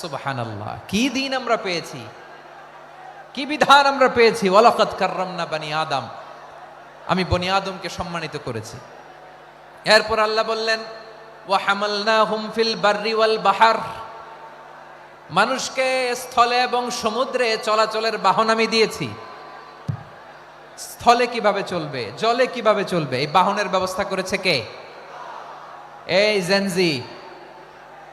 সুবহানাল্লাহ। কি দিন আমরা পেয়েছি? কি বিধান আমরা পেয়েছি? ওয়ালাকাত কাররামনা বানি আদম। আমি বনি আদমকে সম্মানিত করেছি। এরপর আল্লাহ বললেন, ওয়া হামালনাহুম ফিল বাররি ওয়াল বাহার। মানুষকে স্থলে এবং সমুদ্রে চলাচলের বাহন আমি দিয়েছি। স্থলে কীভাবে চলবে? জলে কীভাবে চলবে? এই বাহনের ব্যবস্থা করেছে কে? এই জেনজি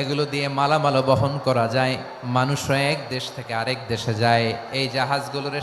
এগুলো দিয়ে মালামাল বহন করা যায়। মানুষরা এক দেশ থেকে আরেক দেশে যায়। এই জাহাজগুলোর